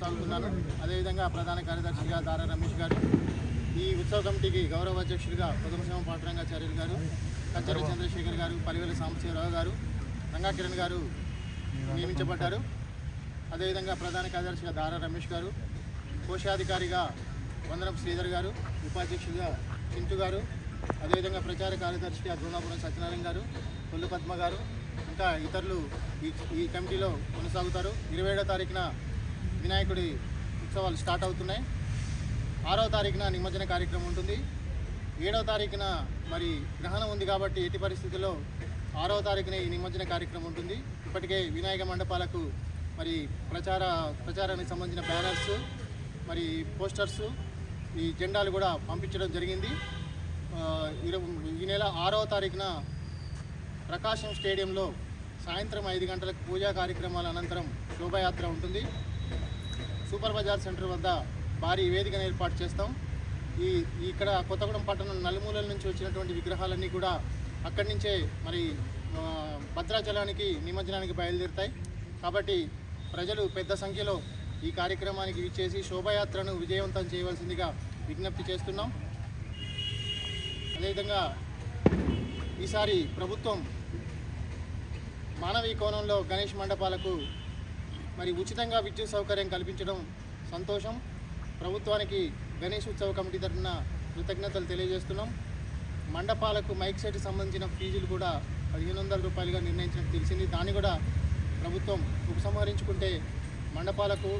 సాగుతున్నాను అదేవిధంగా ప్రధాన కార్యదర్శిగా దారా రమేష్ గారు ఈ ఉత్సవ కమిటీకి గౌరవ అధ్యక్షుడిగా కుటుంబశ్రమ పాండురంగాచార్యులు గారు కచ్చర చంద్రశేఖర్ గారు పలివేల సాంబశివరావు గారు రంగాకిరణ్ గారు నియమించబడ్డారు. అదేవిధంగా ప్రధాన కార్యదర్శిగా దారా రమేష్ గారు కోశాధికారిగా వందనం శ్రీధర్ గారు ఉపాధ్యక్షుడిగా చింటు గారు అదేవిధంగా ప్రచార కార్యదర్శిగా ద్రోణాపురం సత్యనారాయణ గారు కొల్లు పద్మ గారు ఇంకా ఇతరులు ఈ ఈ కమిటీలో కొనసాగుతారు. ఇరవై ఏడో తారీఖున వినాయకుడి ఉత్సవాలు స్టార్ట్ అవుతున్నాయి. ఆరో తారీఖున నిమజ్జన కార్యక్రమం ఉంటుంది. ఏడవ తారీఖున మరి గ్రహణం ఉంది కాబట్టి ఎట్టి పరిస్థితుల్లో ఆరవ తారీఖున ఈ నిమజ్జన కార్యక్రమం ఉంటుంది. ఇప్పటికే వినాయక మండపాలకు మరి ప్రచార ప్రచారానికి సంబంధించిన బ్యానర్స్ మరి పోస్టర్స్ ఈ జెండాలు కూడా పంపించడం జరిగింది. ఈ నెల ఆరవ తారీఖున ప్రకాశం స్టేడియంలో సాయంత్రం ఐదు గంటలకు పూజా కార్యక్రమాల అనంతరం శోభాయాత్ర ఉంటుంది. సూపర్ బజార్ సెంటర్ వద్ద భారీ వేదికను ఏర్పాటు చేస్తాం. ఈ ఇక్కడ కొత్తగూడెం పట్టణం నలుమూలల నుంచి వచ్చినటువంటి విగ్రహాలన్నీ కూడా అక్కడి నుంచే మరి భద్రాచలానికి నిమజ్జనానికి బయలుదేరుతాయి. కాబట్టి ప్రజలు పెద్ద సంఖ్యలో ఈ కార్యక్రమానికి విచ్చేసి శోభాయాత్రను విజయవంతం చేయవలసిందిగా విజ్ఞప్తి చేస్తున్నాం. అదేవిధంగా ఈసారి ప్రభుత్వం మానవీ కోణంలో గణేష్ మండపాలకు మరి ఉచితంగా విద్యుత్ సౌకర్యం కల్పించడం సంతోషం. ప్రభుత్వానికి గణేష్ ఉత్సవ కమిటీ తరఫున కృతజ్ఞతలు తెలియజేస్తున్నాం. మండపాలకు మైక్ సెట్ సంబంధించిన ఫీజులు కూడా పదిహేను వందల రూపాయలుగా నిర్ణయించినట్టు తెలిసింది. దాన్ని కూడా ప్రభుత్వం ఉపసంహరించుకుంటే మండపాలకు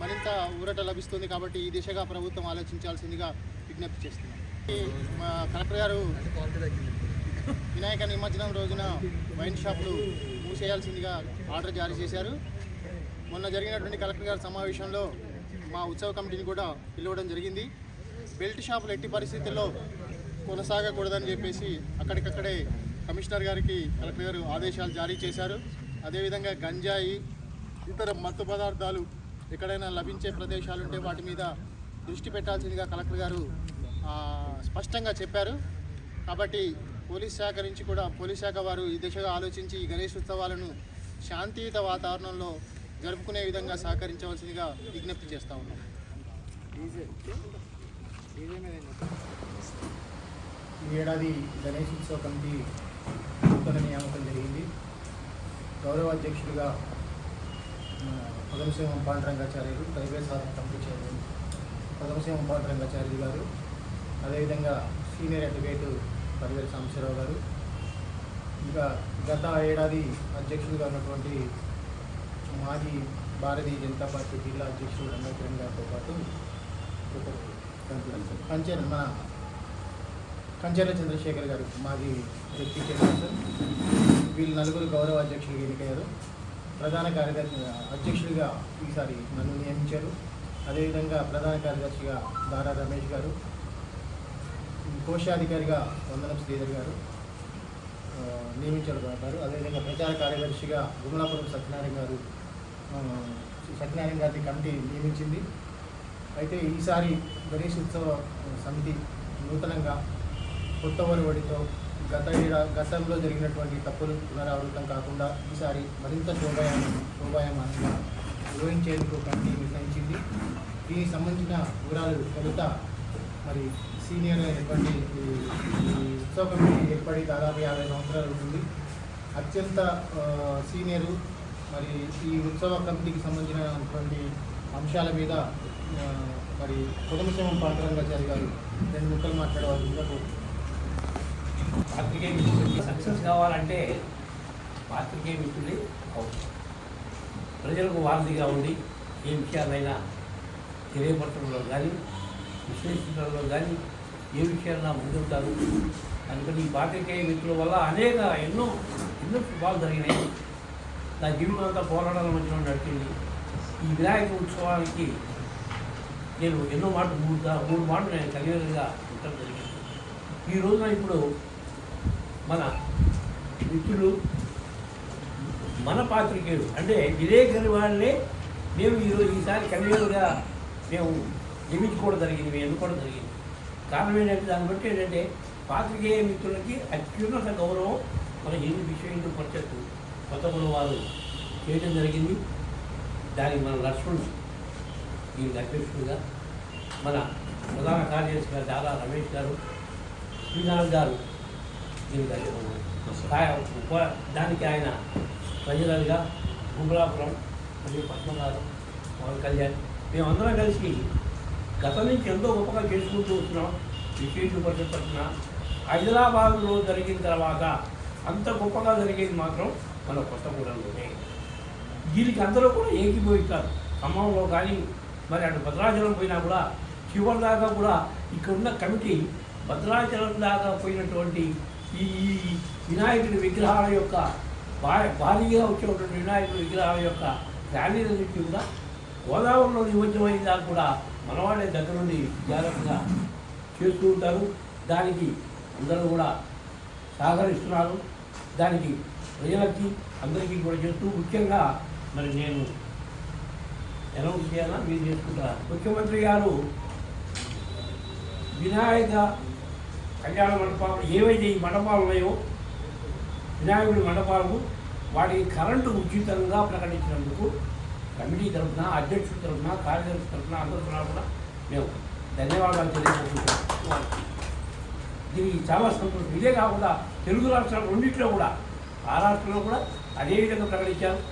మరింత ఊరట లభిస్తుంది కాబట్టి ఈ దిశగా ప్రభుత్వం ఆలోచించాల్సిందిగా విజ్ఞప్తి చేస్తున్నాం. మా కలెక్టర్ గారు వినాయక నిమజ్జనం రోజున వైన్ షాపులు మూసేయాల్సిందిగా ఆర్డర్ జారీ చేశారు. మొన్న జరిగినటువంటి కలెక్టర్ గారి సమావేశంలో మా ఉత్సవ కమిటీని కూడా పిలవడం జరిగింది. బెల్ట్ షాపులు ఎట్టి పరిస్థితుల్లో కొనసాగకూడదని చెప్పేసి అక్కడికక్కడే కమిషనర్ గారికి కలెక్టర్ గారు ఆదేశాలు జారీ చేశారు. అదేవిధంగా గంజాయి ఇతర మత్తు పదార్థాలు ఎక్కడైనా లభించే ప్రదేశాలు ఉంటే వాటి మీద దృష్టి పెట్టాల్సిందిగా కలెక్టర్ గారు స్పష్టంగా చెప్పారు. కాబట్టి పోలీస్ శాఖ నుంచి కూడా పోలీస్ శాఖ వారు ఈ దిశగా ఆలోచించి ఈ గణేష్ ఉత్సవాలను శాంతియుత వాతావరణంలో జరుపుకునే విధంగా సహకరించవలసిందిగా విజ్ఞప్తి చేస్తా ఉన్నాం. ఈ ఏడాది గణేష్ ఉత్సవ కమిటీ నూతన నియామకం జరిగింది. గౌరవ అధ్యక్షుడిగా Padmasimham Pandarangacharyulu railway Sadhana committee chairman Padmasimham Pandarangacharyulu గారు అదేవిధంగా సీనియర్ అడ్వకేట్ పదివేల సాంబశివరావు గారు. ఇంకా గత ఏడాది అధ్యక్షుడిగా ఉన్నటువంటి మాజీ భారతీయ జనతా పార్టీ జిల్లా అధ్యక్షుడు రంగకిరణ్ గారితో పాటు కంచెన్ మన కంచెల చంద్రశేఖర్ గారు మాజీ డిప్యూటీ చైర్మన్ వీళ్ళు నలుగురు గౌరవ అధ్యక్షులుగా ఎన్నికయ్యారు. ప్రధాన కార్యదర్శి అధ్యక్షుడిగా ఈసారి నన్ను నియమించారు. అదేవిధంగా ప్రధాన కార్యదర్శిగా దారా రమేష్ గారు కోశాధికారిగా వందనం శ్రీధర్ గారు నియమించబడతారు అదేవిధంగా ప్రచార కార్యదర్శిగా గుమలాపురం సత్యనారాయణ గారు సత్యనారాయణ గారి కమిటీ నియమించింది. అయితే ఈసారి గణేష్ ఉత్సవ సమితి నూతనంగా కొత్త ఒరవడితో గత ఏడా గతంలో జరిగినటువంటి తప్పులు పునరావృతం కాకుండా ఈసారి మరింత శోభాయమానం శోభాయమానంగా నిర్వహించేందుకు కమిటీ నిర్ణయించింది. దీనికి సంబంధించిన వివరాలు తొలుత మరి సీనియర్ అయినటువంటి ఉత్సవ కమిటీ ఏర్పడి దాదాపు యాభై సంవత్సరాలు ఉంటుంది. అత్యంత సీనియరు మరి ఈ ఉత్సవ కమిటీకి సంబంధించినటువంటి అంశాల మీద మరి కుటుంబశ్రమం పాండురంగాచారి గారు రెండు ముక్కలు మాట్లాడవలసిందిగా పాత్రికేయ మిత్రులకి సక్సెస్ కావాలంటే పాత్రికేయ మిత్రులే అవసరం ప్రజలకు వారధిగా ఉండి ఏ విషయాలైనా తెలియపరచడంలో కానీ విశ్లేషించడంలో కానీ ఏ విషయాలైనా ముందుంటారు. అందుకని ఈ పాత్రికేయ మిత్రుల వల్ల అనేక ఎన్నో ఎన్నో శుభాలు జరిగినాయి. నా జీవితం అంతా పోరాటాల మధ్యలో నడిచింది. ఈ వినాయక ఉత్సవానికి నేను ఎన్నో మాటలు మూడు మూడు మాటలు నేను కలిగినగా ఉండటం జరిగింది. ఈ రోజున ఇప్పుడు మన మిత్రులు మన పాత్రికేయుడు అంటే విలేకరి వాళ్ళే మేము ఈరోజు ఈసారి కన్వీనర్గా మేము నియమించుకోవడం జరిగింది మేము ఎన్నుకోవడం జరిగింది. కారణం ఏంటంటే దాన్ని బట్టి ఏంటంటే పాత్రికేయ మిత్రులకి అత్యున్నత గౌరవం మన హిందూ విశ్వ హిందూ పరిషత్తు. కొత్తగూడ వారు చేయడం జరిగింది. దానికి మన లక్ష్మణ్ దీనికి అధ్యక్షుడిగా మన ప్రధాన కార్యదర్శి గారు దాదా రమేష్ గారు శ్రీనాథ్ గారు దీనికి ఆయన ప్రజలుగా గుంబలాపురం మరియు పద్మ గారు పవన్ కళ్యాణ్ మేమందరం కలిసి గత నుంచి ఎంతో గొప్పగా చేసుకుంటూ వస్తున్నాం. విశేష తరఫున హైదరాబాద్లో జరిగిన తర్వాత అంత గొప్పగా జరిగేది మాత్రం మన కొత్తగూడెంలోనే దీనికి అందరూ కూడా ఏకీభవిస్తారు ఖమ్మంలో కానీ మరి అటు భద్రాచలం పోయినా కూడా చివరి దాకా కూడా ఇక్కడున్న కమిటీ భద్రాచలం దాకా పోయినటువంటి ఈ వినాయకుడి విగ్రహాల యొక్క భా- భారీగా వచ్చేటువంటి వినాయకుడి విగ్రహాల యొక్క ర్యాలీల నుంచి కూడా గోదావరిలో నిమజ్జమైన దాకా కూడా మనవాడే దగ్గర నుండి జాగ్రత్తగా చేస్తూ ఉంటారు. దానికి అందరూ కూడా సహకరిస్తున్నారు. దానికి ప్రజలకి అందరికీ కూడా చేస్తూ ముఖ్యంగా మరి నేను అనౌన్స్ చేయాలా? మీరు చేసుకుంటారా? ముఖ్యమంత్రి గారు వినాయక కళ్యాణ మండపాలు ఏవైతే ఈ మండపాలు ఉన్నాయో వినాయకుడి మండపాలు వాటికి కరెంటు ఉచితంగా ప్రకటించినందుకు కమిటీ తరఫున అధ్యక్షుడి తరఫున కార్యదర్శి తరఫున అందరి తరఫున కూడా మేము ధన్యవాదాలు తెలియజేస్తున్నాం దీనికి చాలా సంతోషం. ఇదే కాకుండా తెలుగు రాష్ట్రాలు రెండింటిలో కూడా ఆ కూడా అదేవిధంగా ప్రకటించాం ప్రకటించారు.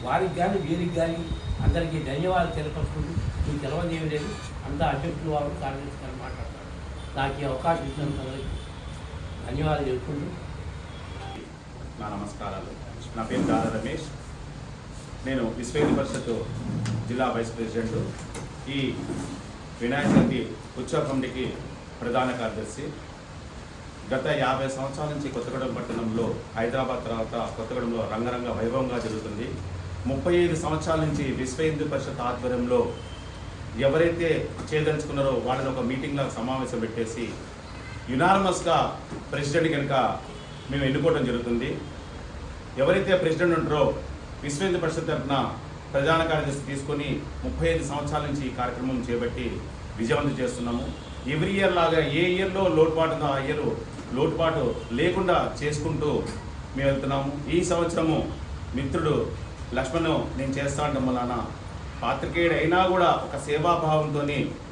వారికి కానీ వీరికి కానీ అందరికీ ధన్యవాదాలు తెలియపరుచుకుంటూ మీకు తెలవదేమీ లేదు. అంతా అభ్యర్థులు వారు కార్యదర్శి గారు మాట్లాడతారు. నాకు ఈ అవకాశం ఇచ్చినందుకు అందరికీ ధన్యవాదాలు చెప్పుకుంటూ. నా నమస్కారాలు. నా పేరు దాదా రమేష్. నేను విశ్వ పరిషత్ జిల్లా వైస్ ప్రెసిడెంట్. ఈ వినాయక చవితి ఉత్సవ కమిటీకి ప్రధాన కార్యదర్శి. గత యాభై సంవత్సరాల నుంచి కొత్తగూడెం పట్టణంలో హైదరాబాద్ తర్వాత కొత్తగూడెంలో రంగరంగ వైభవంగా జరుగుతుంది. ముప్పై ఐదు సంవత్సరాల నుంచి విశ్వ హిందూ పరిషత్ ఆధ్వర్యంలో ఎవరైతే చేయదలుచుకున్నారో వాళ్ళని ఒక మీటింగ్లో సమావేశం పెట్టేసి యునానమస్గా ప్రెసిడెంట్ కనుక మేము ఎన్నుకోవడం జరుగుతుంది. ఎవరైతే ప్రెసిడెంట్ ఉంటారో విశ్వ హిందూ పరిషత్ తరఫున ప్రధాన కార్యదర్శి తీసుకొని ముప్పై ఐదు సంవత్సరాల నుంచి ఈ కార్యక్రమం చేపట్టి విజయవంతం చేస్తున్నాము. ఎవ్రీ ఇయర్ లాగా ఏ ఇయర్లో లోటుపాటు ఆ ఇయర్ లోటుపాటు లేకుండా చేసుకుంటూ మేము వెళ్తున్నాము. ఈ సంవత్సరము మిత్రుడు లక్ష్మణ్ నేను చేస్తా అంటాం వలన పాత్రికేయుడు అయినా కూడా ఒక సేవాభావంతో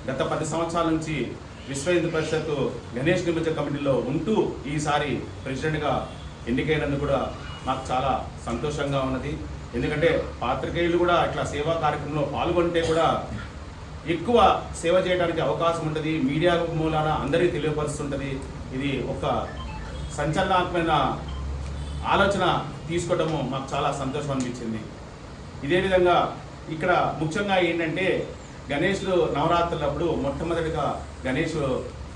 గత పది సంవత్సరాల నుంచి విశ్వ హిందూ పరిషత్ గణేష్ నిమజ్జన కమిటీలో ఉంటూ ఈసారి ప్రెసిడెంట్గా ఎన్నికైనందుకు కూడా నాకు చాలా సంతోషంగా ఉన్నది. ఎందుకంటే పాత్రికేయులు కూడా ఇట్లా సేవా కార్యక్రమంలో పాల్గొంటే కూడా ఎక్కువ సేవ చేయడానికి అవకాశం ఉంటుంది. మీడియా మూలాన అందరికీ తెలియపరుస్తుంటుంది. ఇది ఒక సంచలనాత్మకమైన ఆలోచన తీసుకోవటము మాకు చాలా సంతోషం అనిపించింది. ఇదే విధంగా ఇక్కడ ముఖ్యంగా ఏంటంటే గణేష్లు నవరాత్రులప్పుడు మొట్టమొదటిగా గణేష్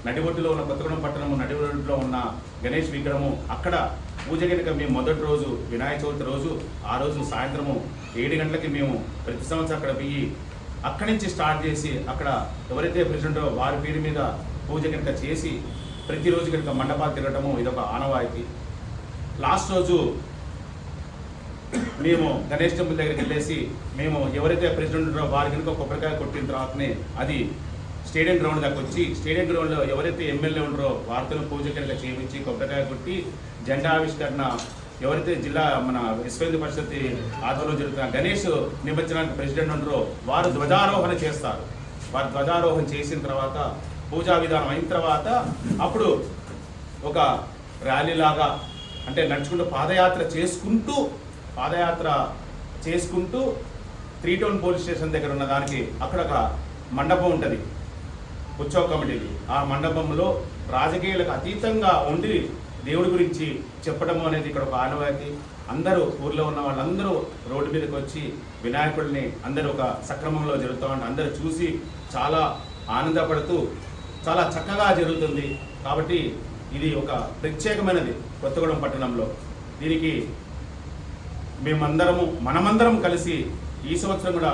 నడిబొట్టులో ఉన్న కొత్తగూడెం పట్టణము నడిబొట్టులో ఉన్న గణేష్ విగ్రహము. అక్కడ పూజ కనుక మేము మొదటి రోజు వినాయక చవితి రోజు ఆ రోజు సాయంత్రము ఏడు గంటలకి మేము ప్రతి సంవత్సరం అక్కడ పోయి అక్కడి నుంచి స్టార్ట్ చేసి అక్కడ ఎవరైతే ప్రెసిడెంటో వారి పేరు మీద పూజ కనుక చేసి ప్రతిరోజు కనుక మండపాలు తిరగటము ఇదొక ఆనవాయితీ. లాస్ట్ రోజు మేము గణేష్ టెంపుల్ దగ్గరికి వెళ్ళేసి మేము ఎవరైతే ప్రెసిడెంట్ ఉంటారో వారి కనుక కొబ్బరికాయ కొట్టిన తర్వాతనే అది స్టేడియం గ్రౌండ్ దాకా వచ్చి స్టేడియం గ్రౌండ్లో ఎవరైతే ఎమ్మెల్యే ఉంటారో వారితో పూజ కనుక చేయించి కొబ్బరికాయ కొట్టి జెండా ఆవిష్కరణ ఎవరైతే జిల్లా మన విశ్వేంద్ర పరిషత్ ఆధ్వర్యంలో జరుగుతున్న గణేష్ నిమజ్జనానికి ప్రెసిడెంట్ ఉండరో వారు ధ్వజారోహణ చేస్తారు. వారు ధ్వజారోహణ చేసిన తర్వాత పూజా విధానం అయిన తర్వాత అప్పుడు ఒక ర్యాలీ లాగా అంటే నడుచుకుంటూ పాదయాత్ర చేసుకుంటూ పాదయాత్ర చేసుకుంటూ త్రీ టౌన్ పోలీస్ స్టేషన్ దగ్గర ఉన్న దానికి అక్కడ ఒక మండపం ఉంటుంది. ఉత్సవ కమిటీది. ఆ మండపంలో రాజకీయాలకు అతీతంగా ఉండి దేవుడి గురించి చెప్పడం అనేది ఇక్కడ ఒక ఆనవాయితీ. అందరూ ఊర్లో ఉన్న వాళ్ళందరూ రోడ్డు మీదకి వచ్చి వినాయకుడిని అందరూ ఒక సక్రమంలో జరుగుతూ ఉంటారు అందరూ చూసి చాలా ఆనందపడుతూ చాలా చక్కగా జరుగుతుంది. కాబట్టి ఇది ఒక ప్రత్యేకమైనది కొత్తగూడెం పట్టణంలో. దీనికి మేమందరము మనమందరం కలిసి ఈ సంవత్సరం కూడా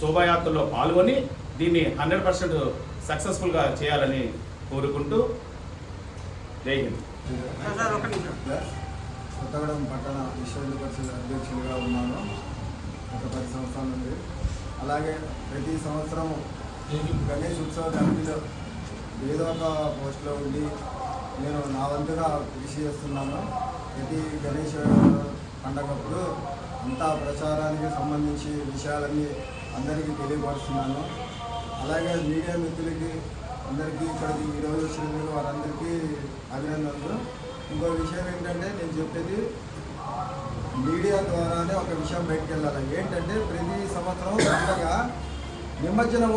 శోభాయాత్రలో పాల్గొని దీన్ని హండ్రెడ్ పర్సెంట్ సక్సెస్ఫుల్గా చేయాలని కోరుకుంటూ జై హింద్. కొత్తగూడెం పట్టణ విశ్వవిద్య పరిషత్ అధ్యక్షులుగా ఉన్నాను. ఒక పది సంవత్సరాల నుండి. అలాగే ప్రతి సంవత్సరం గణేష్ ఉత్సవ కమిటీలో ఏదో ఒక పోస్ట్లో ఉండి నేను నా వంతుగా కృషి చేస్తున్నాను. ప్రతి గణేష్ పండగప్పుడు అంతా ప్రచారానికి సంబంధించి విషయాలన్నీ అందరికీ తెలియపరుస్తున్నాను. అలాగే మీడియా మిత్రులకి అందరికీ ఇక్కడికి ఈరోజు వచ్చినందుకు వారందరికీ అభినందనలు. ఇంకో విషయం ఏంటంటే నేను చెప్పేది మీడియా ద్వారానే ఒక విషయం బయటకు వెళ్ళాలి. ఏంటంటే ప్రతి సంవత్సరం పండగ నిమజ్జనము